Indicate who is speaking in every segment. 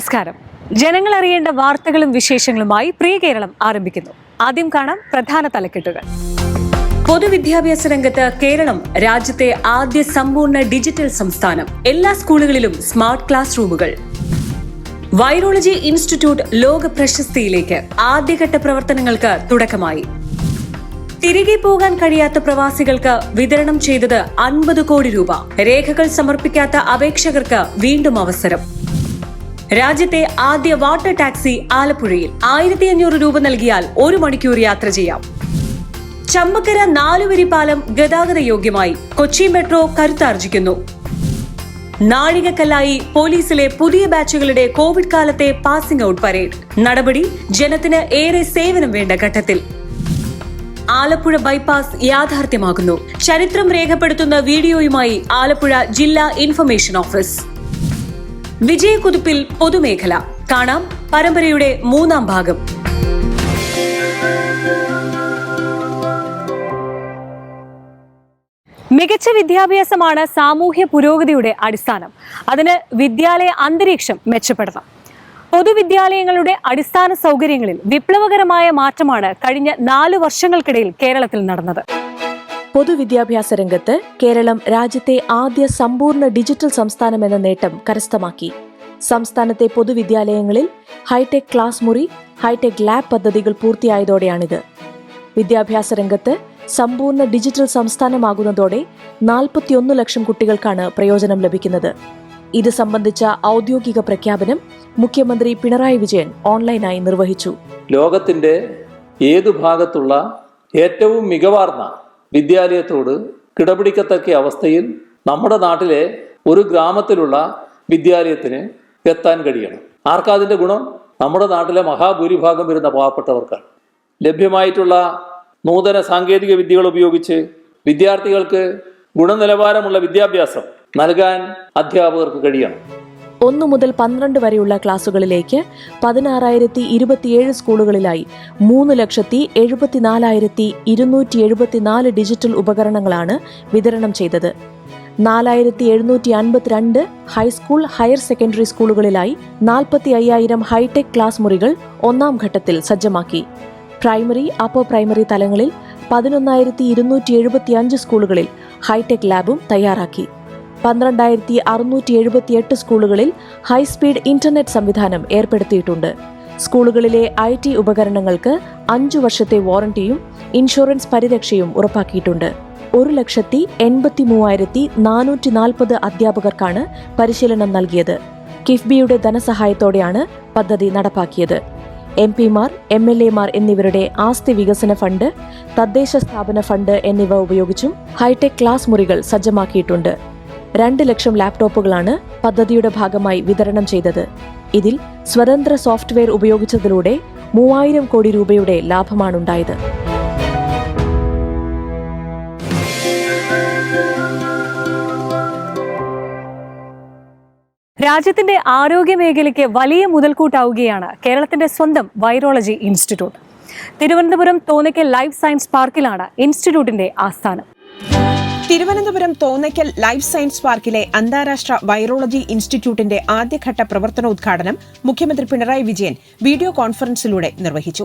Speaker 1: നമസ്കാരം ജനങ്ങൾ അറിയേണ്ട വാർത്തകളും വിശേഷങ്ങളുമായി പ്രിയ കേരളം ആരംഭിക്കുന്നു ആദ്യം കാണാം പ്രധാന തലക്കെട്ടുകൾ പൊതുവിദ്യാഭ്യാസ രംഗത്ത് കേരളം രാജ്യത്തെ ആദ്യ സമ്പൂർണ്ണ ഡിജിറ്റൽ സംസ്ഥാനം എല്ലാ സ്കൂളുകളിലും സ്മാർട്ട് ക്ലാസ് റൂമുകൾ വൈറോളജി ഇൻസ്റ്റിറ്റ്യൂട്ട് ലോക പ്രശസ്തിയിലേക്ക് ആദ്യഘട്ട പ്രവർത്തനങ്ങൾക്ക് തുടക്കമായി തിരികെ പോകാൻ കഴിയാത്ത പ്രവാസികൾക്ക് വിതരണം ചെയ്തത് അൻപത് കോടി രൂപ രേഖകൾ സമർപ്പിക്കാത്ത അപേക്ഷകർക്ക് വീണ്ടും അവസരം രാജ്യത്തെ ആദ്യ വാട്ടർ ടാക്സി ആലപ്പുഴയിൽ ആയിരത്തി അഞ്ഞൂറ് രൂപ നൽകിയാൽ ഒരു മണിക്കൂർ യാത്ര ചെയ്യാം ചമ്മക്കര നാലുവരി പാലം ഗതാഗത യോഗ്യമായി കൊച്ചി മെട്രോ കരുത്താർജിക്കുന്നു നാഴികക്കല്ലായി പോലീസിലെ പുതിയ ബാച്ചുകളുടെ കോവിഡ് കാലത്തെ പാസിംഗ് ഔട്ട് പരേഡ് നടപടി ജനത്തിന് ഏറെ സേവനം വേണ്ട ഘട്ടത്തിൽ ആലപ്പുഴ ബൈപ്പാസ് യാഥാർത്ഥ്യമാകുന്നു ചരിത്രം രേഖപ്പെടുത്തുന്ന വീഡിയോയുമായി ആലപ്പുഴ ജില്ലാ ഇൻഫർമേഷൻ ഓഫീസ് വിജയക്കുതിപ്പിൽ പൊതുമേഖല കാണാം പരമ്പരയുടെ മൂന്നാം ഭാഗം മികച്ച വിദ്യാഭ്യാസമാണ് സാമൂഹ്യ പുരോഗതിയുടെ അടിസ്ഥാനം അതിന് വിദ്യാലയ അന്തരീക്ഷം മെച്ചപ്പെടണം പൊതുവിദ്യാലയങ്ങളുടെ അടിസ്ഥാന സൗകര്യങ്ങളിൽ വിപ്ലവകരമായ മാറ്റമാണ് കഴിഞ്ഞ നാലു വർഷങ്ങൾക്കിടയിൽ കേരളത്തിൽ നടന്നത് പൊതുവിദ്യാഭ്യാസ രംഗത്ത് കേരളം രാജ്യത്തെ ആദ്യ സമ്പൂർണ്ണ ഡിജിറ്റൽ സംസ്ഥാനമെന്ന നേട്ടം കരസ്ഥമാക്കി സംസ്ഥാനത്തെ പൊതുവിദ്യാലയങ്ങളിൽ ഹൈടെക് ക്ലാസ് മുറി ഹൈടെക് ലാബ് പദ്ധതികൾ പൂർത്തിയായതോടെയാണിത് വിദ്യാഭ്യാസ രംഗത്ത് സമ്പൂർണ്ണ ഡിജിറ്റൽ സംസ്ഥാനമാകുന്നതോടെ നാൽപ്പത്തിയൊന്ന് ലക്ഷം കുട്ടികൾക്കാണ് പ്രയോജനം ലഭിക്കുന്നത് ഇത് സംബന്ധിച്ച ഔദ്യോഗിക പ്രഖ്യാപനം മുഖ്യമന്ത്രി പിണറായി വിജയൻ ഓൺലൈനായി നിർവഹിച്ചു
Speaker 2: ലോകത്തിന്റെ ഏതു ഭാഗത്തുള്ള ഏറ്റവും മികവാർന്ന വിദ്യാലയത്തോട് കിടപിടിക്കത്തക്ക അവസ്ഥയിൽ നമ്മുടെ നാട്ടിലെ ഒരു ഗ്രാമത്തിലുള്ള വിദ്യാലയത്തിന് എത്താൻ കഴിയണം ആർക്കാ ഗുണം നമ്മുടെ നാട്ടിലെ മഹാഭൂരിഭാഗം വരുന്ന പാവപ്പെട്ടവർക്കാണ് ലഭ്യമായിട്ടുള്ള നൂതന സാങ്കേതിക വിദ്യകൾ ഉപയോഗിച്ച് വിദ്യാർത്ഥികൾക്ക് ഗുണനിലവാരമുള്ള വിദ്യാഭ്യാസം നൽകാൻ അധ്യാപകർക്ക് കഴിയണം
Speaker 1: ഒന്നു മുതൽ പന്ത്രണ്ട് വരെയുള്ള ക്ലാസുകളിലേക്ക് പതിനാറായിരത്തി ഇരുപത്തിയേഴ് സ്കൂളുകളിലായി മൂന്ന് ലക്ഷത്തി എഴുപത്തിനാലായിരത്തി ഇരുന്നൂറ്റി എഴുപത്തിനാല് ഡിജിറ്റൽ ഉപകരണങ്ങളാണ് വിതരണം ചെയ്തത് നാലായിരത്തി എഴുന്നൂറ്റി അൻപത്തിരണ്ട് ഹൈസ്കൂൾ ഹയർ സെക്കൻഡറി സ്കൂളുകളിലായി നാൽപ്പത്തി അയ്യായിരം ഹൈടെക് ക്ലാസ് മുറികൾ ഒന്നാം ഘട്ടത്തിൽ സജ്ജമാക്കി പ്രൈമറി അപ്പർ പ്രൈമറി തലങ്ങളിൽ പതിനൊന്നായിരത്തി ഇരുന്നൂറ്റി എഴുപത്തിയഞ്ച് സ്കൂളുകളിൽ ഹൈടെക് ലാബും തയ്യാറാക്കി പന്ത്രണ്ടായിരത്തി അറുന്നൂറ്റി എഴുപത്തിയെട്ട് സ്കൂളുകളിൽ ഹൈസ്പീഡ് ഇന്റർനെറ്റ് സംവിധാനം ഏർപ്പെടുത്തിയിട്ടുണ്ട് സ്കൂളുകളിലെ ഐ ടി ഉപകരണങ്ങൾക്ക് അഞ്ചു വർഷത്തെ വാറണ്ടിയും ഇൻഷുറൻസ് പരിരക്ഷയും ഉറപ്പാക്കിയിട്ടുണ്ട് ഒരു ലക്ഷത്തി എൺപത്തി മൂവായിരത്തി നാനൂറ്റി നാൽപ്പത് അധ്യാപകർക്കാണ് പരിശീലനം നൽകിയത് കിഫ്ബിയുടെ ധനസഹായത്തോടെയാണ് പദ്ധതി നടപ്പാക്കിയത് എം പിമാർ എം എൽ എമാർ എന്നിവരുടെ ആസ്തി വികസന ഫണ്ട് തദ്ദേശ സ്ഥാപന ഫണ്ട് എന്നിവ ഉപയോഗിച്ചും ഹൈടെക് ക്ലാസ് മുറികൾ സജ്ജമാക്കിയിട്ടുണ്ട് രണ്ട് ലക്ഷം ലാപ്ടോപ്പുകളാണ് പദ്ധതിയുടെ ഭാഗമായി വിതരണം ചെയ്തത് ഇതിൽ സ്വതന്ത്ര സോഫ്റ്റ്വെയർ ഉപയോഗിച്ചതിലൂടെ മൂവായിരം കോടി രൂപയുടെ ലാഭമാണുണ്ടായത് രാജ്യത്തിന്റെ ആരോഗ്യ മേഖലയ്ക്ക് വലിയ മുതൽക്കൂട്ടാവുകയാണ് കേരളത്തിന്റെ സ്വന്തം virology institute Thiruvananthapuram Thonnakkal life science പാർക്കിലാണ് ഇൻസ്റ്റിറ്റ്യൂട്ടിന്റെ ആസ്ഥാനം തിരുവനന്തപുരം തോന്നയ്ക്കൽ ലൈഫ് സയൻസ് പാർക്കിലെ അന്താരാഷ്ട്ര വൈറോളജി ഇൻസ്റ്റിറ്റ്യൂട്ടിന്റെ ആദ്യഘട്ട പ്രവർത്തനോദ്ഘാടനം മുഖ്യമന്ത്രി പിണറായി വിജയൻ വീഡിയോ കോൺഫറൻസിലൂടെ നിർവഹിച്ചു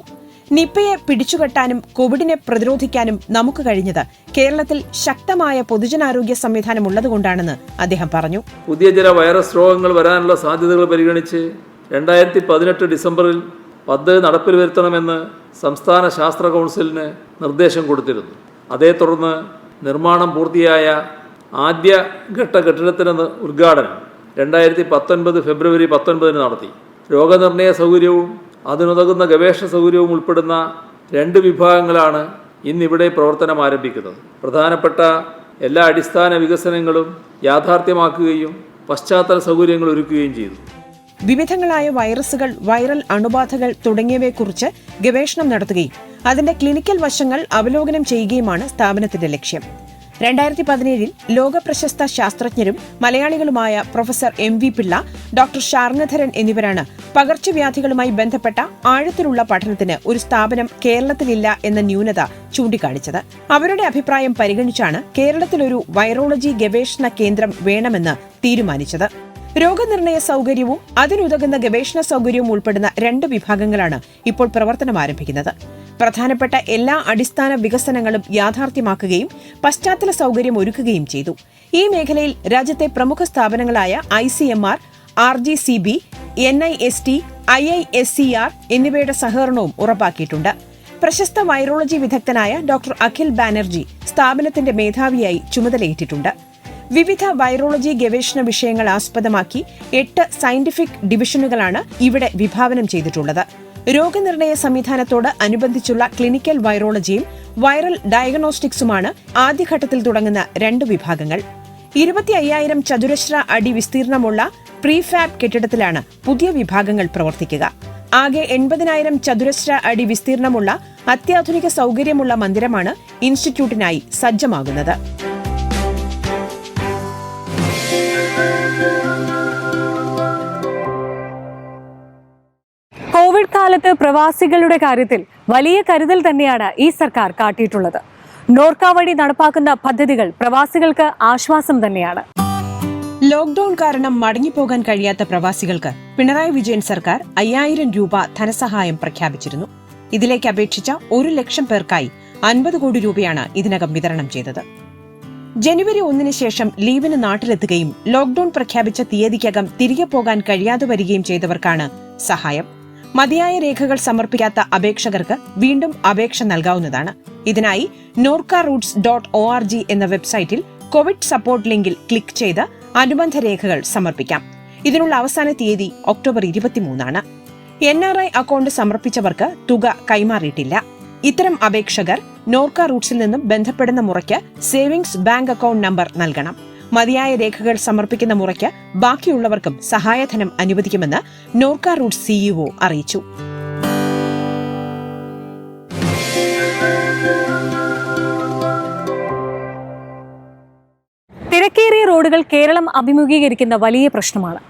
Speaker 1: നിപ്പയെ പിടിച്ചുകെട്ടാനും കോവിഡിനെ പ്രതിരോധിക്കാനും നമുക്ക് കഴിഞ്ഞത് കേരളത്തിൽ ശക്തമായ പൊതുജനാരോഗ്യ സംവിധാനം ഉള്ളതുകൊണ്ടാണെന്ന് അദ്ദേഹം പറഞ്ഞു
Speaker 3: പുതിയ ചില വൈറസ് രോഗങ്ങൾ വരാനുള്ള സാധ്യതകൾ പരിഗണിച്ച് രണ്ടായിരത്തി പതിനെട്ട് ഡിസംബറിൽ പദ്ധതി നടപ്പിൽ വരുത്തണമെന്ന് സംസ്ഥാന ശാസ്ത്ര കൗൺസിലിന് നിർദ്ദേശം കൊടുത്തിരുന്നു അതേ തുടർന്ന് നിർമ്മാണം പൂർത്തിയായ ആദ്യ ഘട്ട കെട്ടിടത്തിന് ഉദ്ഘാടനം രണ്ടായിരത്തി പത്തൊൻപത് ഫെബ്രുവരി പത്തൊൻപതിന് നടത്തി രോഗനിർണയ സൗകര്യവും അതിനുതകുന്ന ഗവേഷണ സൗകര്യവും ഉൾപ്പെടുന്ന രണ്ട് വിഭാഗങ്ങളാണ് ഇന്നിവിടെ പ്രവർത്തനം ആരംഭിക്കുന്നത് പ്രധാനപ്പെട്ട എല്ലാ അടിസ്ഥാന വികസനങ്ങളും യാഥാർത്ഥ്യമാക്കുകയും പശ്ചാത്തല സൗകര്യങ്ങൾ ഒരുക്കുകയും ചെയ്തു
Speaker 1: വിവിധങ്ങളായ വൈറസുകൾ വൈറൽ അണുബാധകൾ തുടങ്ങിയവയെക്കുറിച്ച് ഗവേഷണം നടത്തുകയും അതിന്റെ ക്ലിനിക്കൽ വശങ്ങൾ അവലോകനം ചെയ്യുകയുമാണ് സ്ഥാപനത്തിന്റെ ലക്ഷ്യം രണ്ടായിരത്തി പതിനേഴിൽ ലോകപ്രശസ്ത ശാസ്ത്രജ്ഞരും മലയാളികളുമായ professor M V Pillai doctor Sarngadharan എന്നിവരാണ് പകർച്ചവ്യാധികളുമായി ബന്ധപ്പെട്ട ആഴത്തിലുള്ള പഠനത്തിന് ഒരു സ്ഥാപനം കേരളത്തിലില്ല എന്ന ന്യൂനത ചൂണ്ടിക്കാണിച്ചത് അവരുടെ അഭിപ്രായം പരിഗണിച്ചാണ് കേരളത്തിലൊരു വൈറോളജി ഗവേഷണ കേന്ദ്രം വേണമെന്ന് തീരുമാനിച്ചത് രോഗനിർണയ സൗകര്യവും അതിനുതകുന്ന ഗവേഷണ സൗകര്യവും ഉൾപ്പെടുന്ന രണ്ട് വിഭാഗങ്ങളാണ് ഇപ്പോൾ പ്രവർത്തനം ആരംഭിക്കുന്നത് പ്രധാനപ്പെട്ട എല്ലാ അടിസ്ഥാന വികസനങ്ങളും യാഥാർത്ഥ്യമാക്കുകയും പശ്ചാത്തല സൗകര്യം ഒരുക്കുകയും ചെയ്തു ഈ മേഖലയിൽ രാജ്യത്തെ പ്രമുഖ സ്ഥാപനങ്ങളായ I C M R R G C B N I S T I I S C R എന്നിവയുടെ സഹകരണവും ഉറപ്പാക്കിയിട്ടുണ്ട് പ്രശസ്ത വൈറോളജി വിദഗ്ധനായ ഡോക്ടർ അഖിൽ ബാനർജി സ്ഥാപനത്തിന്റെ മേധാവിയായി ചുമതലയേറ്റിട്ടുണ്ട് വിവിധ വൈറോളജി ഗവേഷണ വിഷയങ്ങൾ ആസ്പദമാക്കി എട്ട് സയന്റിഫിക് ഡിവിഷനുകളാണ് ഇവിടെ വിഭാവനം ചെയ്തിട്ടുള്ളത് രോഗനിർണയ സംവിധാനത്തോട് അനുബന്ധിച്ചുള്ള ക്ലിനിക്കൽ വൈറോളജിയും വൈറൽ ഡയഗ്നോസ്റ്റിക്സുമാണ് ആദ്യഘട്ടത്തിൽ തുടങ്ങുന്ന രണ്ട് വിഭാഗങ്ങൾ ഇരുപത്തി അയ്യായിരം ചതുരശ്ര അടി വിസ്തീർണമുള്ള പ്രീഫാബ് കെട്ടിടത്തിലാണ് പുതിയ വിഭാഗങ്ങൾ പ്രവർത്തിക്കുക ആകെ എൺപതിനായിരം ചതുരശ്ര അടി വിസ്തീർണമുള്ള അത്യാധുനിക സൗകര്യമുള്ള മന്ദിരമാണ് ഇൻസ്റ്റിറ്റ്യൂട്ടിനായി സജ്ജമാകുന്നത് കാലത്ത് പ്രവാസികളുടെ കാര്യത്തിൽ വലിയ കരുതൽ തന്നെയാണ് ഈ സർക്കാർ കാട്ടിയിട്ടുള്ളത് നോർക്ക വഴി നടപ്പാക്കുന്ന പദ്ധതികൾ പ്രവാസികൾക്ക് ആശ്വാസം തന്നെയാണ് ലോക്ഡൌൺ കാരണം മടങ്ങിപ്പോകാൻ കഴിയാത്ത പ്രവാസികൾക്ക് പിണറായി വിജയൻ സർക്കാർ അയ്യായിരം രൂപ ധനസഹായം പ്രഖ്യാപിച്ചിരുന്നു ഇതിലേക്ക് അപേക്ഷിച്ച ഒരു ലക്ഷം പേർക്കായി അൻപത് കോടി രൂപയാണ് ഇതിനകം വിതരണം ചെയ്തത് ജനുവരി ഒന്നിന് ശേഷം ലീവിന് നാട്ടിലെത്തുകയും ലോക്ഡൌൺ പ്രഖ്യാപിച്ച തീയതിക്കകം തിരികെ പോകാൻ കഴിയാതെ വരികയും ചെയ്തവർക്കാണ് സഹായം മതിയായ രേഖകൾ സമർപ്പിക്കാത്ത അപേക്ഷകർക്ക് വീണ്ടും അപേക്ഷ നൽകാവുന്നതാണ് ഇതിനായി Norka roots dot O R G എന്ന വെബ്സൈറ്റിൽ കോവിഡ് സപ്പോർട്ട് ലിങ്കിൽ ക്ലിക്ക് ചെയ്ത് അനുബന്ധ രേഖകൾ സമർപ്പിക്കാം ഇതിനുള്ള അവസാന തീയതി ഒക്ടോബർ ഇരുപത്തിമൂന്നാണ് എൻ ആർ ഐ അക്കൗണ്ട് സമർപ്പിച്ചവർക്ക് തുക കൈമാറിയിട്ടില്ല ഇത്തരം അപേക്ഷകർ നോർക്ക റൂട്ട്സിൽ നിന്നും ബന്ധപ്പെടുന്ന മുറയ്ക്ക് സേവിംഗ്സ് ബാങ്ക് അക്കൗണ്ട് നമ്പർ നൽകണം മതിയായ രേഖകൾ സമർപ്പിക്കുന്ന മുറയ്ക്ക് ബാക്കിയുള്ളവർക്കും സഹായധനം അനുവദിക്കുമെന്ന് നോർക്ക റൂട്ട് സിഇഒ e അറിയിച്ചു തിരക്കേറിയ റോഡുകൾ കേരളം അഭിമുഖീകരിക്കുന്ന വലിയ പ്രശ്നമാണ്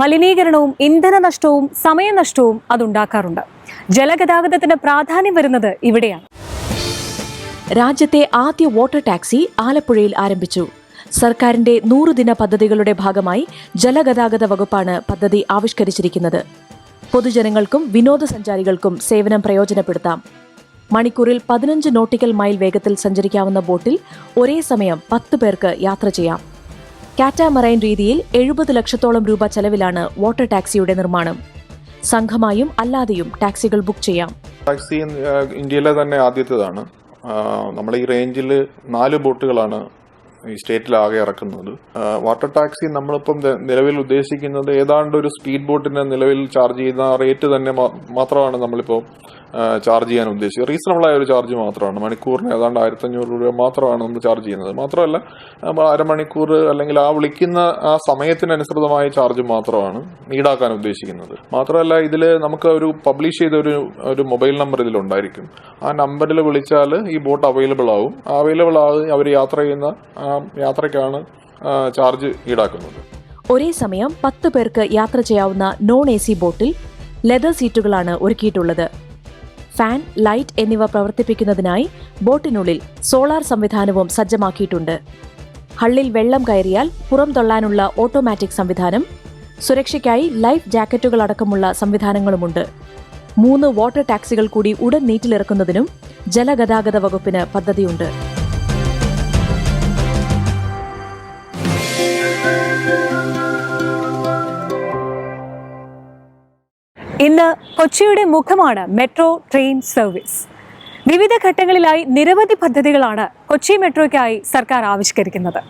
Speaker 1: മലിനീകരണവും ഇന്ധന നഷ്ടവും സമയനഷ്ടവും അതുണ്ടാക്കാറുണ്ട് ജലഗതാഗതത്തിന് പ്രാധാന്യം വരുന്നത് ഇവിടെയാണ് രാജ്യത്തെ ആദ്യ വാട്ടർ ടാക്സി ആലപ്പുഴയിൽ ആരംഭിച്ചു സർക്കാരിന്റെ നൂറുദിന പദ്ധതികളുടെ ഭാഗമായി ജലഗതാഗത വകുപ്പാണ് പദ്ധതി ആവിഷ്കരിച്ചിരിക്കുന്നത് പൊതുജനങ്ങൾക്കും വിനോദസഞ്ചാരികൾക്കും സേവനം പ്രയോജനപ്പെടുത്താം മണിക്കൂറിൽ പതിനഞ്ച് നോട്ടിക്കൽ മൈൽ വേഗത്തിൽ സഞ്ചരിക്കാവുന്ന ബോട്ടിൽ ഒരേ സമയം പത്ത് പേർക്ക് യാത്ര ചെയ്യാം കാറ്റാമറൈൻ രീതിയിൽ എഴുപത് ലക്ഷത്തോളം രൂപ ചെലവിലാണ് വാട്ടർ ടാക്സിയുടെ നിർമ്മാണം സംഘമായും അല്ലാതെയും ടാക്സികൾ ബുക്ക് ചെയ്യാം
Speaker 3: ടാക്സി ഇന്ത്യയിലെ തന്നെ ആദ്യത്തേതാണ് നമ്മൾ ഈ റേഞ്ചിൽ നാല് ബോട്ടുകളാണ് ഈ സ്റ്റേറ്റിലാകെ ഇറക്കുന്നത് വാട്ടർ ടാക്സി നമ്മളിപ്പം നിലവിൽ ഉദ്ദേശിക്കുന്നത് ഏതാണ്ട് ഒരു സ്പീഡ് ബോട്ടിനെ നിലവിൽ ചാർജ് ചെയ്യുന്ന റേറ്റ് തന്നെ മാത്രമാണ് നമ്മളിപ്പോൾ ചാർജ് ചെയ്യാൻ ഉദ്ദേശിച്ചത് ആയ ഒരു ചാർജ് മാത്രമാണ് മണിക്കൂറിന് ഏതാണ്ട് ആയിരത്തഞ്ഞൂറ് രൂപ മാത്രമാണ് നമ്മൾ ചാർജ് ചെയ്യുന്നത് മാത്രമല്ല അരമണിക്കൂർ അല്ലെങ്കിൽ ആ വിളിക്കുന്ന ആ സമയത്തിനനുസൃതമായ ചാർജ് മാത്രമാണ് ഈടാക്കാൻ ഉദ്ദേശിക്കുന്നത് മാത്രമല്ല ഇതിൽ നമുക്ക് ഒരു പബ്ലിഷ് ചെയ്ത ഒരു ഒരു മൊബൈൽ നമ്പർ ഇതിലുണ്ടായിരിക്കും ആ നമ്പറിൽ വിളിച്ചാൽ ഈ ബോട്ട് അവൈലബിൾ ആവും അവൈലബിൾ ആകും അവർ യാത്ര ചെയ്യുന്ന ആ യാത്രയ്ക്കാണ് ചാർജ് ഈടാക്കുന്നത്
Speaker 1: ഒരേ സമയം പത്ത് പേർക്ക് യാത്ര ചെയ്യാവുന്ന നോൺ എ സി ബോട്ടിൽ ലെതർ സീറ്റുകളാണ് ഒരുക്കിയിട്ടുള്ളത് ഫാൻ ലൈറ്റ് എന്നിവ പ്രവർത്തിപ്പിക്കുന്നതിനായി ബോട്ടിനുള്ളിൽ സോളാർ സംവിധാനവും സജ്ജമാക്കിയിട്ടുണ്ട് ഹള്ളിൽ വെള്ളം കയറിയാൽ പുറം തള്ളാനുള്ള ഓട്ടോമാറ്റിക് സംവിധാനം സുരക്ഷയ്ക്കായി ലൈഫ് ജാക്കറ്റുകൾ അടക്കമുള്ള സംവിധാനങ്ങളുമുണ്ട് മൂന്ന് വാട്ടർ ടാക്സികൾ കൂടി ഉടൻ നീറ്റിലിറക്കുന്നതിനും ജലഗതാഗത വകുപ്പിന് പദ്ധതിയുണ്ട് ഇന്ന് കൊച്ചിയുടെ മുഖമാണ് മെട്രോ ട്രെയിൻ സർവീസ് വിവിധ ഘട്ടങ്ങളിലായി നിരവധി പദ്ധതികളാണ് കൊച്ചി മെട്രോയ്ക്കായി സർക്കാർ ആവിഷ്കരിക്കുന്നത്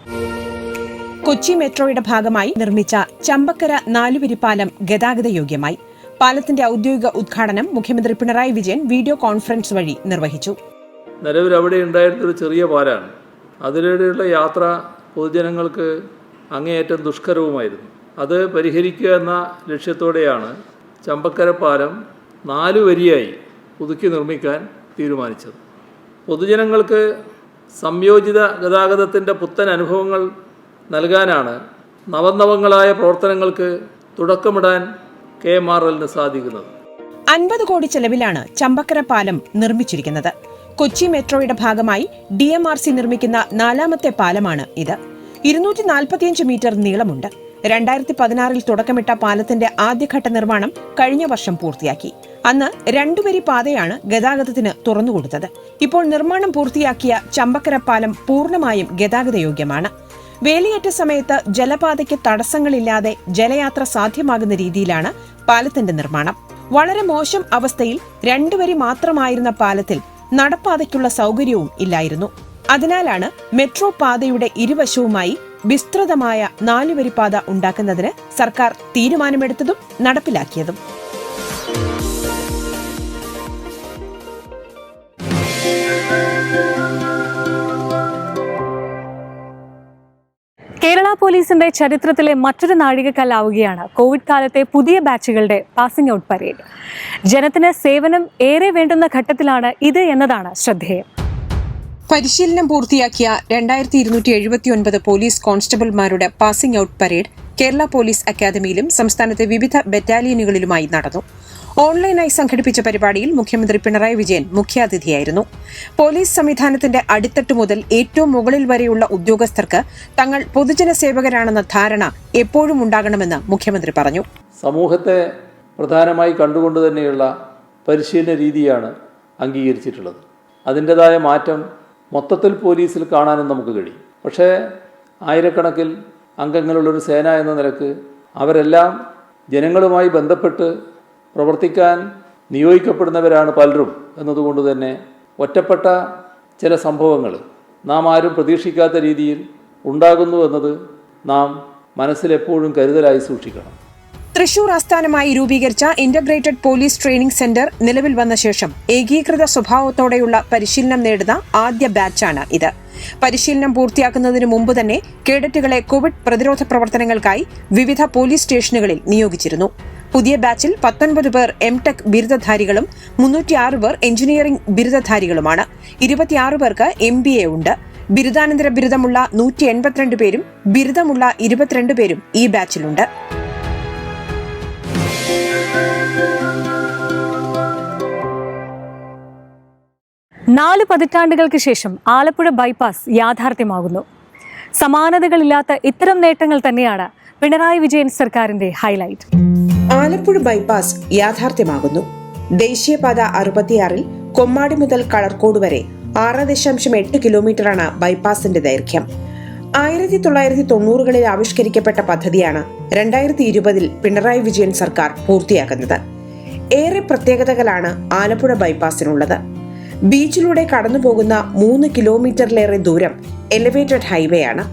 Speaker 1: കൊച്ചി മെട്രോയുടെ ഭാഗമായി നിർമ്മിച്ച ചമ്പക്കര നാലുവരിപ്പാലം ഗതാഗത യോഗ്യമായി പാലത്തിന്റെ ഔദ്യോഗിക ഉദ്ഘാടനം മുഖ്യമന്ത്രി പിണറായി വിജയൻ വീഡിയോ കോൺഫറൻസ് വഴി നിർവഹിച്ചു
Speaker 3: നിലവിൽ അവിടെ ഉണ്ടായിരുന്നൊരു ചെറിയ പാലാണ് അതിലൂടെയുള്ള യാത്ര പൊതുജനങ്ങൾക്ക് അങ്ങേയറ്റം ദുഷ്കരവുമായിരുന്നു അത് പരിഹരിക്കുക എന്ന ലക്ഷ്യത്തോടെയാണ് ചമ്പക്കര പാലം നാലു വരിയായി പുതുക്കി നിർമ്മിക്കാൻ തീരുമാനിച്ചത് പൊതുജനങ്ങൾക്ക് സംയോജിത ഗതാഗതത്തിൻ്റെ പുത്തൻ അനുഭവങ്ങൾ നൽകാനാണ് നവനവങ്ങളായ പ്രവർത്തനങ്ങൾക്ക് തുടക്കമിടാൻ കെ എം ആർ എല്ലിന് സാധിക്കുന്നത്
Speaker 1: അൻപത് കോടി ചെലവിലാണ് ചമ്പക്കര പാലം നിർമ്മിച്ചിരിക്കുന്നത് കൊച്ചി മെട്രോയുടെ ഭാഗമായി ഡി എം ആർ സി നിർമ്മിക്കുന്ന നാലാമത്തെ പാലമാണ് ഇത് ഇരുന്നൂറ്റി നാൽപ്പത്തിയഞ്ച് മീറ്റർ നീളമുണ്ട് രണ്ടായിരത്തി പതിനാറിൽ തുടക്കമിട്ട പാലത്തിന്റെ ആദ്യഘട്ട നിർമ്മാണം കഴിഞ്ഞ വർഷം പൂർത്തിയാക്കി അന്ന് രണ്ടുവരി പാതയാണ് ഗതാഗതത്തിന് തുറന്നുകൊടുത്തത് ഇപ്പോൾ നിർമ്മാണം പൂർത്തിയാക്കിയ ചമ്പക്കര പാലം പൂർണ്ണമായും ഗതാഗതയോഗ്യമാണ് വേലിയേറ്റ സമയത്ത് ജലപാതയ്ക്ക് തടസ്സങ്ങളില്ലാതെ ജലയാത്ര സാധ്യമാകുന്ന രീതിയിലാണ് പാലത്തിന്റെ നിർമ്മാണം വളരെ മോശം അവസ്ഥയിൽ രണ്ടുവരി മാത്രമായിരുന്ന പാലത്തിൽ നടപ്പാതയ്ക്കുള്ള സൗകര്യവും ഇല്ലായിരുന്നു അതിനാലാണ് മെട്രോ പാതയുടെ ഇരുവശവുമായി വിസ്തൃതമായ നാലുവരിപ്പാത ഉണ്ടാക്കുന്നതിന് സർക്കാർ തീരുമാനമെടുത്തതും നടപ്പിലാക്കിയതും കേരള പോലീസിന്റെ ചരിത്രത്തിലെ മറ്റൊരു നാഴികക്കല്ലാവുകയാണ് കോവിഡ് കാലത്തെ പുതിയ ബാച്ചുകളുടെ പാസിംഗ് ഔട്ട് പരേഡ് ജനത്തിന് സേവനം ഏറെ വേണ്ടുന്ന ഘട്ടത്തിലാണ് ഇത് എന്നതാണ് ശ്രദ്ധേയം പരിശീലനം പൂർത്തിയാക്കിയ രണ്ടായിരത്തി ഇരുന്നൂറ്റി എഴുപത്തി ഒൻപത് പോലീസ് കോൺസ്റ്റബിൾമാരുടെ passing out parade Kerala police അക്കാദമിയിലും സംസ്ഥാനത്തെ വിവിധ ബറ്റാലിയനുകളിലുമായി നടന്നു ഓൺലൈനായി സംഘടിപ്പിച്ച പരിപാടിയിൽ മുഖ്യമന്ത്രി പിണറായി വിജയൻ മുഖ്യാതിഥിയായിരുന്നു പോലീസ് സംവിധാനത്തിന്റെ അടിത്തട്ട് മുതൽ ഏറ്റവും മുകളിൽ വരെയുള്ള ഉദ്യോഗസ്ഥർക്ക് തങ്ങൾ പൊതുജന സേവകരാണെന്ന ധാരണ എപ്പോഴും ഉണ്ടാകണമെന്ന് മുഖ്യമന്ത്രി പറഞ്ഞു
Speaker 4: സമൂഹത്തെ പ്രധാനമായി കണ്ടുകൊണ്ട് തന്നെയുള്ള പരിശീലന രീതിയാണ് അംഗീകരിച്ചിട്ടുള്ളത് അതിൻ്റെതായ മാറ്റം മൊത്തത്തിൽ പോലീസിൽ കാണാനും നമുക്ക് കഴിയും പക്ഷേ ആയിരക്കണക്കിൽ അംഗങ്ങളുള്ളൊരു സേന എന്ന നിലക്ക് അവരെല്ലാം ജനങ്ങളുമായി ബന്ധപ്പെട്ട് പ്രവർത്തിക്കാൻ നിയോഗിക്കപ്പെടുന്നവരാണ് പലരും എന്നതുകൊണ്ട് തന്നെ ഒറ്റപ്പെട്ട ചില സംഭവങ്ങൾ നാം ആരും പ്രതീക്ഷിക്കാത്ത രീതിയിൽ ഉണ്ടാകുന്നു എന്നത് നാം മനസ്സിലെപ്പോഴും കരുതലായി സൂക്ഷിക്കണം
Speaker 1: തൃശൂർ ആസ്ഥാനമായി രൂപീകരിച്ച ഇന്റഗ്രേറ്റഡ് പോലീസ് ട്രെയിനിംഗ് സെന്റർ നിലവിൽ വന്ന ശേഷം ഏകീകൃത സ്വഭാവത്തോടെയുള്ള പരിശീലനം നേടുന്ന ആദ്യ ബാച്ചാണ് ഇത് പരിശീലനം പൂർത്തിയാക്കുന്നതിന് മുമ്പ് തന്നെ കേഡറ്റുകളെ കോവിഡ് പ്രതിരോധ പ്രവർത്തനങ്ങൾക്കായി വിവിധ പോലീസ് സ്റ്റേഷനുകളിൽ നിയോഗിച്ചിരുന്നു പുതിയ ബാച്ചിൽ പത്തൊൻപത് പേർ എം ടെക് ബിരുദധാരികളും മുന്നൂറ്റിയാറ് പേർ എഞ്ചിനീയറിംഗ് ബിരുദധാരികളുമാണ് ഇരുപത്തിയാറ് പേർക്ക് എം ബി എ ഉണ്ട് ബിരുദാനന്തര ബിരുദമുള്ള നൂറ്റി എൺപത്തിരണ്ട് പേരും ബിരുദമുള്ള ഇരുപത്തിരണ്ട് പേരും ഈ ബാച്ചിലുണ്ട് നാല് പതിറ്റാണ്ടുകൾക്ക് ശേഷം ആലപ്പുഴ ബൈപ്പാസ് യാഥാർത്ഥ്യമാകുന്നു സമാനതകളില്ലാത്ത ഇത്തരം നേട്ടങ്ങൾ തന്നെയാണ് പിണറായി വിജയൻ സർക്കാരിന്റെ ഹൈലൈറ്റ്
Speaker 5: ആലപ്പുഴ ബൈപ്പാസ് യാഥാർത്ഥ്യമാകുന്നു ദേശീയപാത അറുപത്തിയാറിൽ കൊമ്മാടി മുതൽ കളർക്കോട് വരെ ആറ് ദശാംശം എട്ട് കിലോമീറ്ററാണ് ബൈപ്പാസിന്റെ ദൈർഘ്യം ആയിരത്തി തൊള്ളായിരത്തി തൊണ്ണൂറുകളിൽ ആവിഷ്കരിക്കപ്പെട്ട പദ്ധതിയാണ് രണ്ടായിരത്തി ഇരുപതിൽ പിണറായി വിജയൻ സർക്കാർ പൂർത്തിയാക്കുന്നത് ഏറെ പ്രത്യേകതകളാണ് ആലപ്പുഴ ബൈപ്പാസിനുള്ളത് ബീച്ചിലൂടെ കടന്നുപോകുന്ന മൂന്ന് കിലോമീറ്ററിലേറെ ദൂരം എലിവേറ്റഡ് ഹൈവേ ആണ്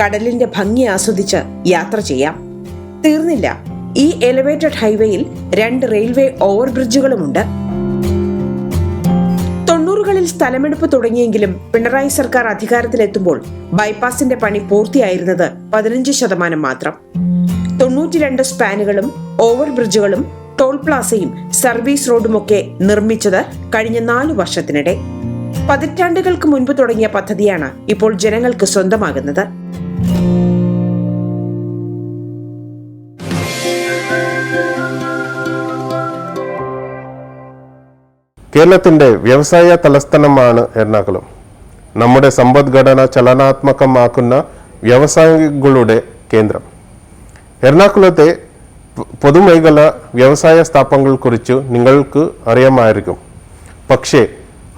Speaker 5: കടലിന്റെ ഭംഗി ആസ്വദിച്ച് യാത്ര ചെയ്യാം തീർന്നില്ല ഈ എലിവേറ്റഡ് ഹൈവേയിൽ രണ്ട് റെയിൽവേ ഓവർ ബ്രിഡ്ജുകളുമുണ്ട് തൊണ്ണൂറുകളിൽ സ്ഥലമെടുപ്പ് തുടങ്ങിയെങ്കിലും പിണറായി സർക്കാർ അധികാരത്തിലെത്തുമ്പോൾ ബൈപ്പാസിന്റെ പണി പൂർത്തിയായിരുന്നത് പതിനഞ്ച് ശതമാനം മാത്രം തൊണ്ണൂറ്റിരണ്ട് സ്പാനുകളും ഓവർ ബ്രിഡ്ജുകളും ടോൾ പ്ലാസയും സർവീസ് റോഡുമൊക്കെ നിർമ്മിച്ചത് കഴിഞ്ഞ നാലു വർഷത്തിനിടെ പതിറ്റാണ്ടുകൾക്ക് മുൻപ് തുടങ്ങിയ പദ്ധതിയാണ് ഇപ്പോൾ ജനങ്ങൾക്ക് സ്വന്തമാകുന്നത്
Speaker 6: കേരളത്തിന്റെ വ്യവസായ തലസ്ഥാനമാണ് എറണാകുളം നമ്മുടെ സമ്പദ്ഘടന ചലനാത്മകമാക്കുന്ന വ്യവസായികളുടെ കേന്ദ്രം എറണാകുളത്തെ പൊതുമേഖല വ്യവസായ സ്ഥാപനങ്ങളെക്കുറിച്ച് നിങ്ങൾക്ക് അറിയാമായിരിക്കും പക്ഷേ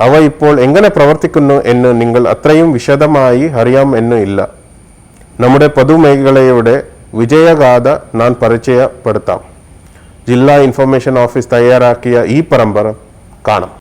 Speaker 6: അവ ഇപ്പോൾ എങ്ങനെ പ്രവർത്തിക്കുന്നു എന്ന് നിങ്ങൾ അത്രയും വിശദമായി അറിയാം എന്ന് ഇല്ല നമ്മുടെ പൊതുമേഖലയുടെ വിജയഗാഥ ഞാൻ പരിചയപ്പെടുത്താം ജില്ലാ ഇൻഫർമേഷൻ ഓഫീസ് തയ്യാറാക്കിയ ഈ പരമ്പര കാണാം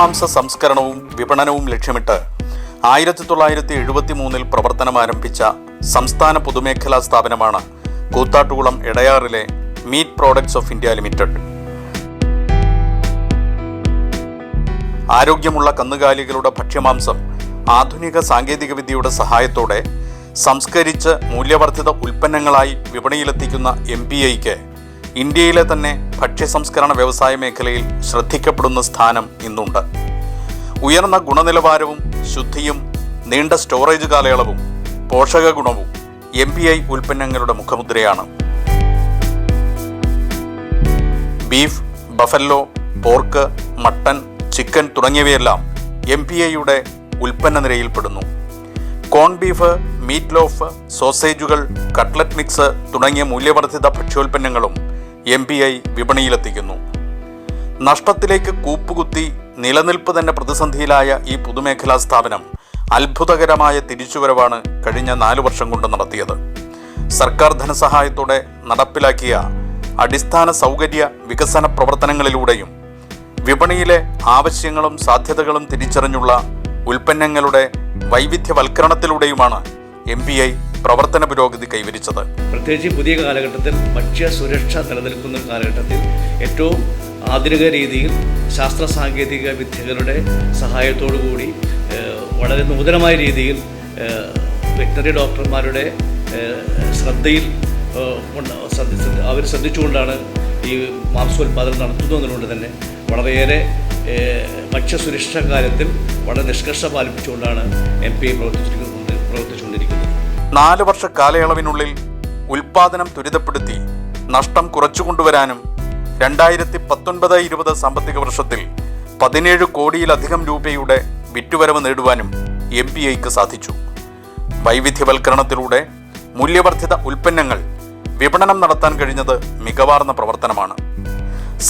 Speaker 7: മാംസ സംസ്കരണവും വിപണനവും ലക്ഷ്യമിട്ട് ആയിരത്തി തൊള്ളായിരത്തി എഴുപത്തി മൂന്നിൽ പ്രവർത്തനം ആരംഭിച്ച സംസ്ഥാന പൊതുമേഖലാ സ്ഥാപനമാണ് കൂത്താട്ടുകുളം എടയാറിലെ meat products of India limited ആരോഗ്യമുള്ള കന്നുകാലികളുടെ ഭക്ഷ്യമാംസം ആധുനിക സാങ്കേതികവിദ്യയുടെ സഹായത്തോടെ സംസ്കരിച്ച് മൂല്യവർദ്ധിത ഉൽപ്പന്നങ്ങളായി വിപണിയിലെത്തിക്കുന്ന എം പി ഐക്ക് ഇന്ത്യയിലെ തന്നെ ഭക്ഷ്യ സംസ്കരണ വ്യവസായ മേഖലയിൽ ശ്രദ്ധിക്കപ്പെടുന്ന സ്ഥാനം ഇന്നുണ്ട് ഉയർന്ന ഗുണനിലവാരവും ശുദ്ധിയും നീണ്ട സ്റ്റോറേജ് കാലയളവും പോഷക ഗുണവും എം പി ഐ ഉൽപ്പന്നങ്ങളുടെ മുഖമുദ്രയാണ് beef buffalo pork mutton chicken തുടങ്ങിയവയെല്ലാം എം പി ഐയുടെ ഉൽപ്പന്ന നിരയിൽപ്പെടുന്നു കോൺ ബീഫ് മീറ്റ് ലോഫ് സോസേജുകൾ കട്ട്ലറ്റ് മിക്സ് തുടങ്ങിയ മൂല്യവർദ്ധിത ഭക്ഷ്യോൽപ്പന്നങ്ങളും എം പി ഐ വിപണിയിലെത്തിക്കുന്നു നഷ്ടത്തിലേക്ക് കൂപ്പുകുത്തി നിലനിൽപ്പ് തന്നെ പ്രതിസന്ധിയിലായ ഈ പൊതുമേഖലാ സ്ഥാപനം അത്ഭുതകരമായ തിരിച്ചുവരവാണ് കഴിഞ്ഞ നാലു വർഷം കൊണ്ട് നടത്തിയത് സർക്കാർ ധനസഹായത്തോടെ നടപ്പിലാക്കിയ അടിസ്ഥാന സൗകര്യ വികസന പ്രവർത്തനങ്ങളിലൂടെയും വിപണിയിലെ ആവശ്യങ്ങളും സാധ്യതകളും തിരിച്ചറിഞ്ഞുള്ള ഉൽപ്പന്നങ്ങളുടെ വൈവിധ്യവൽക്കരണത്തിലൂടെയുമാണ് എം പ്രവർത്തന പുരോഗതി കൈവരിച്ചത്
Speaker 8: പ്രത്യേകിച്ച് പുതിയ കാലഘട്ടത്തിൽ ഭക്ഷ്യ സുരക്ഷ നിലനിൽക്കുന്ന കാലഘട്ടത്തിൽ ഏറ്റവും ആധുനിക രീതിയിൽ ശാസ്ത്ര സാങ്കേതിക വിദ്യകളുടെ കൂടി വളരെ നൂതനമായ രീതിയിൽ വെറ്ററി ഡോക്ടർമാരുടെ ശ്രദ്ധയിൽ അവർ ശ്രദ്ധിച്ചുകൊണ്ടാണ് ഈ മാംസോൽപാദനം നടത്തുന്നതുകൊണ്ട് തന്നെ വളരെയേറെ ഭക്ഷ്യസുരക്ഷാ കാര്യത്തിൽ വളരെ നിഷ്കർഷ പാലിപ്പിച്ചുകൊണ്ടാണ് എം പി പ്രവർത്തിച്ചിരിക്കുന്നത് പ്രവർത്തിച്ചുകൊണ്ടിരിക്കുന്നത്
Speaker 7: നാല് വർഷ കാലയളവിനുള്ളിൽ ഉൽപാദനം ത്വരിതപ്പെടുത്തി നഷ്ടം കുറച്ചുകൊണ്ടുവരാനും രണ്ടായിരത്തി പത്തൊൻപത് ഇരുപത് സാമ്പത്തിക വർഷത്തിൽ പതിനേഴ് കോടിയിലധികം രൂപയുടെ വിറ്റുവരവ് നേടുവാനും എം പി ഐക്ക് സാധിച്ചു വൈവിധ്യവൽക്കരണത്തിലൂടെ മൂല്യവർദ്ധിത ഉൽപ്പന്നങ്ങൾ വിപണനം നടത്താൻ കഴിഞ്ഞത് മികവാർന്ന പ്രവർത്തനമാണ്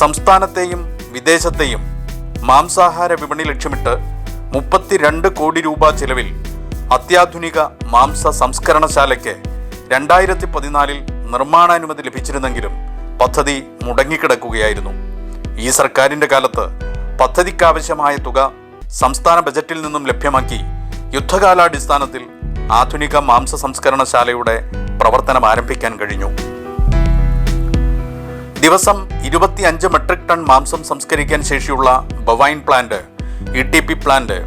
Speaker 7: സംസ്ഥാനത്തെയും വിദേശത്തെയും മാംസാഹാര വിപണി ലക്ഷ്യമിട്ട് മുപ്പത്തിരണ്ട് കോടി രൂപ ചെലവിൽ അത്യാധുനിക മാംസ സംസ്കരണശാലയ്ക്ക് രണ്ടായിരത്തി പതിനാലിൽ നിർമ്മാണാനുമതി ലഭിച്ചിരുന്നെങ്കിലും പദ്ധതി മുടങ്ങിക്കിടക്കുകയായിരുന്നു ഈ സർക്കാരിൻ്റെ കാലത്ത് പദ്ധതിക്കാവശ്യമായ തുക സംസ്ഥാന ബജറ്റിൽ നിന്നും ലഭ്യമാക്കി യുദ്ധകാലാടിസ്ഥാനത്തിൽ ആധുനിക മാംസ സംസ്കരണശാലയുടെ പ്രവർത്തനം ആരംഭിക്കാൻ കഴിഞ്ഞു ദിവസം ഇരുപത്തി അഞ്ച് മെട്രിക് ടൺ മാംസം സംസ്കരിക്കാൻ ശേഷിയുള്ള bovine plant E T P plant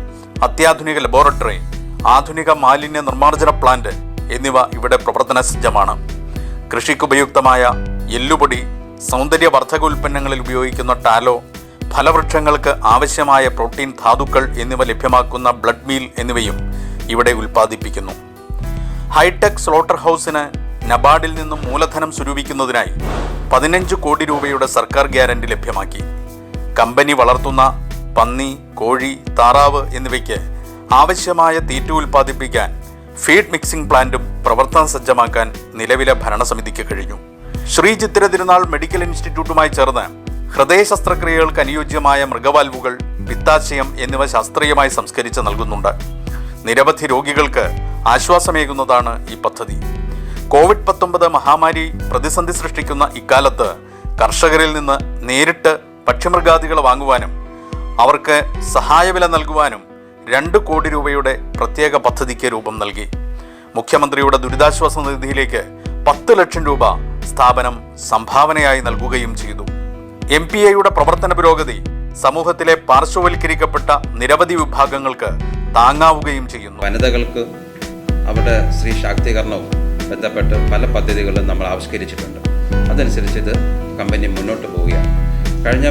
Speaker 7: അത്യാധുനിക ലബോറട്ടറി ആധുനിക മാലിന്യ നിർമ്മാർജ്ജന പ്ലാന്റ് എന്നിവ ഇവിടെ പ്രവർത്തന സജ്ജമാണ് കൃഷിക്കുപയുക്തമായ എല്ലുപൊടി സൗന്ദര്യവർദ്ധക ഉൽപ്പന്നങ്ങളിൽ ഉപയോഗിക്കുന്ന ടാലോ ഫലവൃക്ഷങ്ങൾക്ക് ആവശ്യമായ പ്രോട്ടീൻ ധാതുക്കൾ എന്നിവ ലഭ്യമാക്കുന്ന ബ്ലഡ് മീൽ എന്നിവയും ഇവിടെ ഉൽപ്പാദിപ്പിക്കുന്നു ഹൈടെക് സ്ലോട്ടർ ഹൗസിന് നബാർഡിൽ നിന്നും മൂലധനം സ്വരൂപിക്കുന്നതിനായി പതിനഞ്ച് കോടി രൂപയുടെ സർക്കാർ ഗ്യാരണ്ടി ലഭ്യമാക്കി കമ്പനി വളർത്തുന്ന പന്നി കോഴി താറാവ് എന്നിവയ്ക്ക് ആവശ്യമായ തീറ്റ ഉൽപ്പാദിപ്പിക്കാൻ ഫീഡ് മിക്സിംഗ് പ്ലാന്റും പ്രവർത്തന സജ്ജമാക്കാൻ നിലവിലെ ഭരണസമിതിക്ക് കഴിഞ്ഞു ശ്രീ ചിത്തിര തിരുനാൾ മെഡിക്കൽ ഇൻസ്റ്റിറ്റ്യൂട്ടുമായി ചേർന്ന് ഹൃദയ ശസ്ത്രക്രിയകൾക്ക് അനുയോജ്യമായ മൃഗവാൽവുകൾ പിത്താശയം എന്നിവ ശാസ്ത്രീയമായി സംസ്കരിച്ച് നൽകുന്നുണ്ട് നിരവധി രോഗികൾക്ക് ആശ്വാസമേകുന്നതാണ് ഈ പദ്ധതി കോവിഡ് പത്തൊമ്പത് മഹാമാരി പ്രതിസന്ധി സൃഷ്ടിക്കുന്ന ഇക്കാലത്ത് കർഷകരിൽ നിന്ന് നേരിട്ട് പക്ഷിമൃഗാദികൾ വാങ്ങുവാനും അവർക്ക് സഹായവില നൽകുവാനും രണ്ട് കോടി രൂപയുടെ പ്രത്യേക പദ്ധതിക്ക് രൂപം നൽകി മുഖ്യമന്ത്രിയുടെ ദുരിതാശ്വാസ നിധിയിലേക്ക് പത്ത് ലക്ഷം രൂപ സ്ഥാപനം സംഭാവനയായി നൽകുകയും ചെയ്തു എം പി എയുടെ പ്രവർത്തന പുരോഗതി സമൂഹത്തിലെ പാർശ്വവൽക്കരിക്കപ്പെട്ട നിരവധി വിഭാഗങ്ങൾക്ക് താങ്ങാവുകയും ചെയ്യുന്നു
Speaker 9: വനിതകൾക്ക് അവിടെ സ്ത്രീ ശാക്തീകരണവും ബന്ധപ്പെട്ട് പല പദ്ധതികളും നമ്മൾ ആവിഷ്കരിച്ചിട്ടുണ്ട് അതനുസരിച്ച് ഇത് കമ്പനി മുന്നോട്ട് പോവുകയാണ് കഴിഞ്ഞ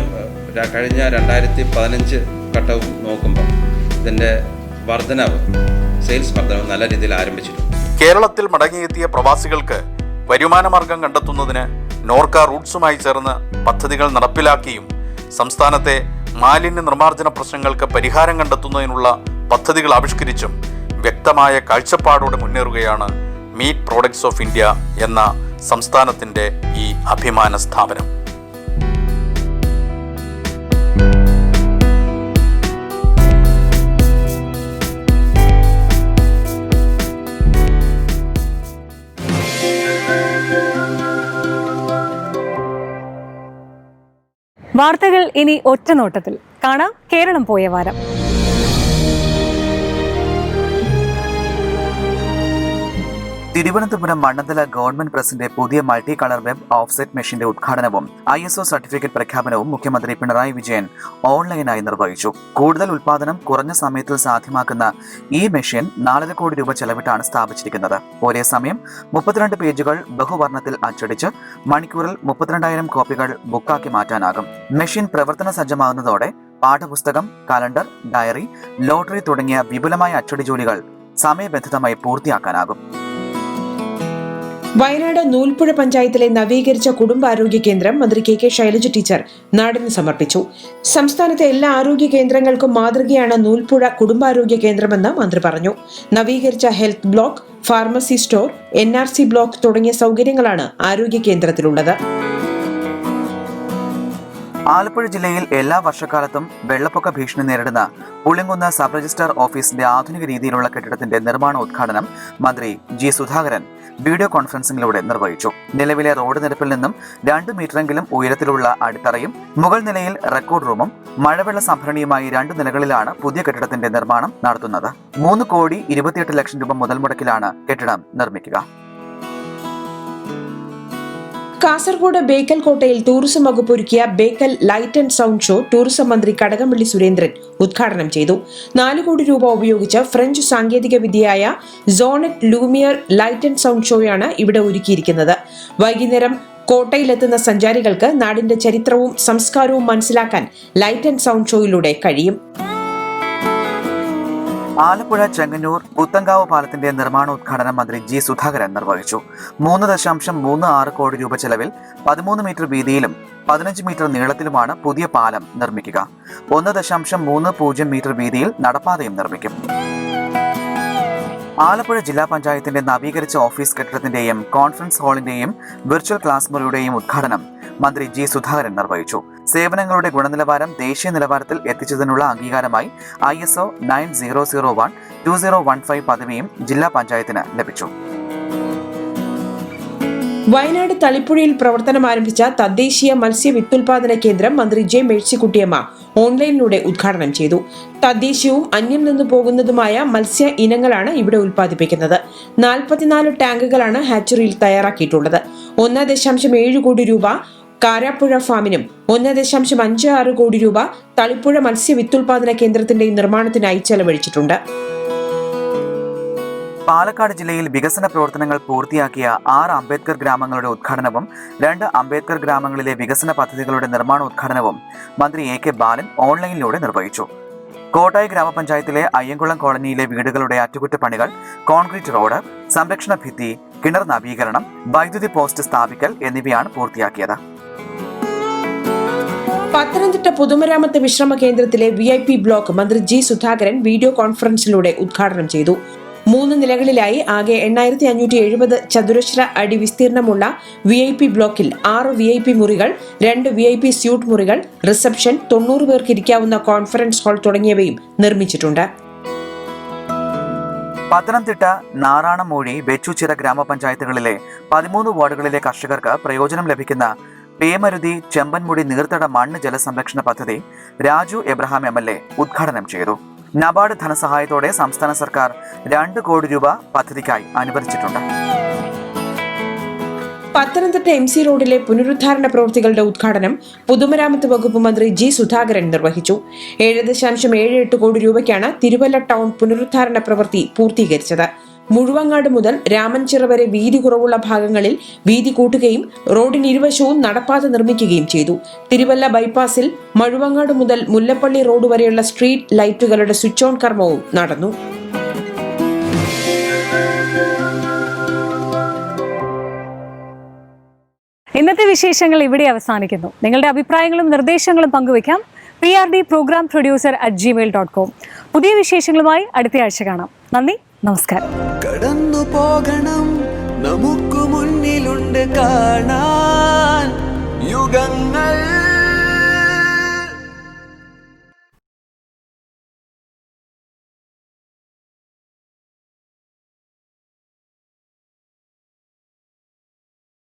Speaker 9: കഴിഞ്ഞ രണ്ടായിരത്തി പതിനഞ്ച് ഘട്ടവും നോക്കുമ്പോൾ ഇതിൻ്റെ വർധനവ് സെയിൽസ് വർധനവ് നല്ല രീതിയിൽ ആരംഭിച്ചിട്ടുണ്ട്
Speaker 7: കേരളത്തിൽ മടങ്ങിയെത്തിയ പ്രവാസികൾക്ക് വരുമാനമാർഗം കണ്ടെത്തുന്നതിന് നോർക്ക റൂട്ട്സുമായി ചേർന്ന് പദ്ധതികൾ നടപ്പിലാക്കിയും സംസ്ഥാനത്തെ മാലിന്യ നിർമ്മാർജ്ജന പ്രശ്നങ്ങൾക്ക് പരിഹാരം കണ്ടെത്തുന്നതിനുള്ള പദ്ധതികൾ ആവിഷ്കരിച്ചും വ്യക്തമായ കാഴ്ചപ്പാടോടെ മുന്നേറുകയാണ് മീറ്റ് പ്രോഡക്ട്സ് ഓഫ് ഇന്ത്യ എന്ന സംസ്ഥാനത്തിൻ്റെ ഈ അഭിമാന സ്ഥാപനം
Speaker 1: വാർത്തകൾ ഇനി ഒറ്റനോട്ടത്തിൽ കാണാം കേരളം പോയ വാരം തിരുവനന്തപുരം മണ്ണന്തല ഗവൺമെന്റ് പ്രസിന്റെ പുതിയ മൾട്ടി കളർ വെബ് ഓഫ്സെറ്റ് മെഷീന്റെ ഉദ്ഘാടനവും ഐ എസ് ഒ സർട്ടിഫിക്കറ്റ് പ്രഖ്യാപനവും മുഖ്യമന്ത്രി പിണറായി വിജയൻ ഓൺലൈനായി നിർവഹിച്ചു കൂടുതൽ ഉൽപാദനം കുറഞ്ഞ സമയത്തിൽ സാധ്യമാക്കുന്ന ഈ മെഷീൻ നാലര കോടി രൂപ ചെലവിട്ടാണ് സ്ഥാപിച്ചിരിക്കുന്നത് ഒരേ സമയം മുപ്പത്തിരണ്ട് പേജുകൾ ബഹുവർണ്ണത്തിൽ അച്ചടിച്ച് മണിക്കൂറിൽ മുപ്പത്തിരണ്ടായിരം കോപ്പികൾ ബുക്കാക്കി മാറ്റാനാകും മെഷീൻ പ്രവർത്തന സജ്ജമാകുന്നതോടെ പാഠപുസ്തകം കലണ്ടർ ഡയറി ലോട്ടറി തുടങ്ങിയ വിപുലമായ അച്ചടി ജോലികൾ സമയബന്ധിതമായി പൂർത്തിയാക്കാനാകും വയനാട് നൂൽപ്പുഴ പഞ്ചായത്തിലെ നവീകരിച്ച കുടുംബാരോഗ്യ കേന്ദ്രം മന്ത്രി കെ കെ ശൈലജ ടീച്ചർ നാടിന് സമർപ്പിച്ചു സംസ്ഥാനത്തെ എല്ലാ ആരോഗ്യ കേന്ദ്രങ്ങൾക്കും മാതൃകയാണ് നൂൽപ്പുഴ കുടുംബാരോഗ്യ കേന്ദ്രമെന്ന് മന്ത്രി പറഞ്ഞു നവീകരിച്ച health block pharmacy store N block തുടങ്ങിയ സൗകര്യങ്ങളാണ് ആരോഗ്യ കേന്ദ്രത്തിലുള്ളത്
Speaker 10: ആലപ്പുഴ ജില്ലയിൽ എല്ലാ വർഷക്കാലത്തും വെള്ളപ്പൊക്ക ഭീഷണി നേരിടുന്ന പുളിങ്കുന്ന് സബ് രജിസ്ട്രാർ ഓഫീസിന്റെ ആധുനിക രീതിയിലുള്ള കെട്ടിടത്തിന്റെ നിർമ്മാണ ഉദ്ഘാടനം മന്ത്രി ജി സുധാകരൻ വീഡിയോ കോൺഫറൻസിംഗിലൂടെ നിർവഹിച്ചു നിലവിലെ റോഡ് നിരപ്പിൽ നിന്നും രണ്ടു മീറ്ററെങ്കിലും ഉയരത്തിലുള്ള അടിത്തറയും മുകൾ നിലയിൽ റെക്കോർഡ് റൂമും മഴവെള്ള സംഭരണിയുമായി രണ്ട് നിലകളിലാണ് പുതിയ കെട്ടിടത്തിന്റെ നിർമ്മാണം നടത്തുന്നത് മൂന്ന് കോടി ഇരുപത്തിയെട്ട് ലക്ഷം രൂപ മുതൽ മുടക്കിലാണ് കെട്ടിടം നിർമ്മിക്കുക
Speaker 1: കാസർഗോഡ് ബേക്കൽ കോട്ടയിൽ ടൂറിസം വകുപ്പ് ഒരുക്കിയ Bekal light and sound show tourism മന്ത്രി കടകംപള്ളി സുരേന്ദ്രൻ ഉദ്ഘാടനം ചെയ്തു നാല് കോടി രൂപ ഉപയോഗിച്ച് ഫ്രഞ്ച് സാങ്കേതിക വിദ്യയായ son et lumiere light and sound ഷോയാണ് ഇവിടെ ഒരുക്കിയിരിക്കുന്നത് വൈകുന്നേരം കോട്ടയിലെത്തുന്ന സഞ്ചാരികൾക്ക് നാടിന്റെ ചരിത്രവും സംസ്കാരവും മനസ്സിലാക്കാൻ ലൈറ്റ് ആൻഡ് സൗണ്ട് ഷോയിലൂടെ കഴിയും
Speaker 10: ആലപ്പുഴ ചെങ്ങന്നൂർ പുത്തങ്കാവ് പാലത്തിന്റെ നിർമ്മാണോദ്ഘാടനം മന്ത്രി ജി സുധാകരൻ നിർവഹിച്ചു മൂന്ന് ദശാംശം മൂന്ന് ആറ് കോടി രൂപ ചെലവിൽ പതിമൂന്ന് മീറ്റർ വീതിയിലും പതിനഞ്ച് മീറ്റർ നീളത്തിലുമാണ് പുതിയ പാലം നിർമ്മിക്കുക ഒന്ന് ദശാംശം മൂന്ന് പൂജ്യം മീറ്റർ വീതിയിൽ നടപ്പാതയും നിർമ്മിക്കും ആലപ്പുഴ ജില്ലാ പഞ്ചായത്തിന്റെ നവീകരിച്ച ഓഫീസ് കെട്ടിടത്തിന്റെയും കോൺഫറൻസ് ഹാളിന്റെയും വിർച്വൽ ക്ലാസ് മുറിയുടെയും ഉദ്ഘാടനം മന്ത്രി ജി സുധാകരൻ നിർവഹിച്ചു സേവനങ്ങളുടെ ഗുണനിലവാരം ദേശീയ നിലവാരത്തിൽ എത്തിച്ചതിനുള്ള അംഗീകാരമായി I S O nine zero zero one two zero one five പദവിയും ജില്ലാ പഞ്ചായത്തിന് ലഭിച്ചു
Speaker 1: വയനാട് തളിപ്പുഴയിൽ പ്രവർത്തനം ആരംഭിച്ച തദ്ദേശീയ മത്സ്യ വിത്തുൽപാദന കേന്ദ്രം മന്ത്രി ജെ മേഴ്സിക്കുട്ടിയമ്മ ഓൺലൈനിലൂടെ ഉദ്ഘാടനം ചെയ്തു തദ്ദേശീയവും അന്യം നിന്നു പോകുന്നതുമായ മത്സ്യ ഇനങ്ങളാണ് ഇവിടെ ഉൽപ്പാദിപ്പിക്കുന്നത് നാൽപ്പത്തിനാല് ടാങ്കുകളാണ് ഹാച്ചറിയിൽ തയ്യാറാക്കിയിട്ടുള്ളത് ഒന്ന് ദശാംശം ഏഴ് കോടി രൂപ കാരാപ്പുഴ ഫാമിനും ഒന്ന് ദശാംശം അഞ്ച് ആറ് കോടി രൂപ തളിപ്പുഴ മത്സ്യ വിത്തുൽപാദന കേന്ദ്രത്തിന്റെ നിർമ്മാണത്തിനായി ചെലവഴിച്ചിട്ടുണ്ട്
Speaker 10: പാലക്കാട് ജില്ലയിൽ വികസന പ്രവർത്തനങ്ങൾ പൂർത്തിയാക്കിയ ആറ് അംബേദ്കർ ഗ്രാമങ്ങളുടെ ഉദ്ഘാടനവും രണ്ട് അംബേദ്കർ ഗ്രാമങ്ങളിലെ വികസന പദ്ധതികളുടെ നിർമ്മാണോദ്ഘാടനവും മന്ത്രി എ കെ ബാലൻ ഓൺലൈനിലൂടെ നിർവഹിച്ചു കോട്ടായി ഗ്രാമപഞ്ചായത്തിലെ അയ്യങ്കുളം കോളനിയിലെ വീടുകളുടെ അറ്റകുറ്റപ്പണികൾ കോൺക്രീറ്റ് റോഡ് സംരക്ഷണ ഭിത്തി കിണർ നവീകരണം വൈദ്യുതി പോസ്റ്റ് സ്ഥാപിക്കൽ എന്നിവയാണ് പൂർത്തിയാക്കിയത്
Speaker 1: പത്തനംതിട്ട പൊതുമരാമത്ത് വിശ്രമ കേന്ദ്രത്തിലെ വി ഐ പി ബ്ലോക്ക് മന്ത്രി ജി സുധാകരൻ വീഡിയോ കോൺഫറൻസിലൂടെ ഉദ്ഘാടനം ചെയ്തു മൂന്ന് നിലകളിലായി ആകെ എണ്ണായിരത്തി അഞ്ഞൂറ്റി എഴുപത് ചതുരശ്ര അടി വിസ്തീർണമുള്ള വി ഐ പി ബ്ലോക്കിൽ ആറ് വി ഐ പി മുറികൾ രണ്ട് വി ഐ പി സ്യൂട്ട് മുറികൾ റിസപ്ഷൻ തൊണ്ണൂറ് പേർക്ക് ഇരിക്കാവുന്ന കോൺഫറൻസ് ഹാൾ തുടങ്ങിയവയും നിർമ്മിച്ചിട്ടുണ്ട്
Speaker 10: പത്തനംതിട്ട നാറാണമൂഴി വെച്ചുചിറ ഗ്രാമപഞ്ചായത്തുകളിലെ പതിമൂന്ന് വാർഡുകളിലെ കർഷകർക്ക് പ്രയോജനം ലഭിക്കുന്ന പേമരുതി ചെമ്പൻമുടി നീർത്തട മണ്ണ് ജലസംരക്ഷണ പദ്ധതി രാജു എബ്രഹാം എം ഉദ്ഘാടനം ചെയ്തു നബാർഡ് ധനസഹായത്തോടെ സംസ്ഥാന സർക്കാർ രണ്ട് കോടി രൂപ പദ്ധതിക്കായി അനുവദിച്ചിട്ടുണ്ട്
Speaker 1: പത്തനംതിട്ട എം സി റോഡിലെ പുനരുദ്ധാരണ പ്രവൃത്തികളുടെ ഉദ്ഘാടനം പൊതുമരാമത്ത് വകുപ്പ് മന്ത്രി ജി സുധാകരൻ നിർവഹിച്ചു ഏഴ് ദശാംശം ഏഴ് എട്ട് കോടി രൂപയ്ക്കാണ് തിരുവല്ല ടൗൺ പുനരുദ്ധാരണ പ്രവൃത്തി പൂർത്തീകരിച്ചത് മുഴുവങ്ങാട് മുതൽ രാമൻചിറ വരെ വീതി കുറവുള്ള ഭാഗങ്ങളിൽ വീതി കൂട്ടുകയും റോഡിന് ഇരുവശവും നടപ്പാത നിർമ്മിക്കുകയും ചെയ്തു തിരുവല്ല ബൈപ്പാസിൽ മഴുവങ്ങാട് മുതൽ മുല്ലപ്പള്ളി റോഡ് വരെയുള്ള സ്ട്രീറ്റ് ലൈറ്റുകളുടെ സ്വിച്ച് ഓൺ കർമ്മവും നടന്നു ഇന്നത്തെ വിശേഷങ്ങൾ ഇവിടെ അവസാനിക്കുന്നു നിങ്ങളുടെ അഭിപ്രായങ്ങളും നിർദ്ദേശങ്ങളും പങ്കുവയ്ക്കാം P R D programme producer at Gmail dot com പുതിയ വിശേഷങ്ങളുമായി അടുത്ത ആഴ്ച കാണാം നന്ദി നമസ്കാരം കടന്നു പോകണം നമുക്ക് മുന്നിലുണ്ട് കാണാൻ യുഗങ്ങൾ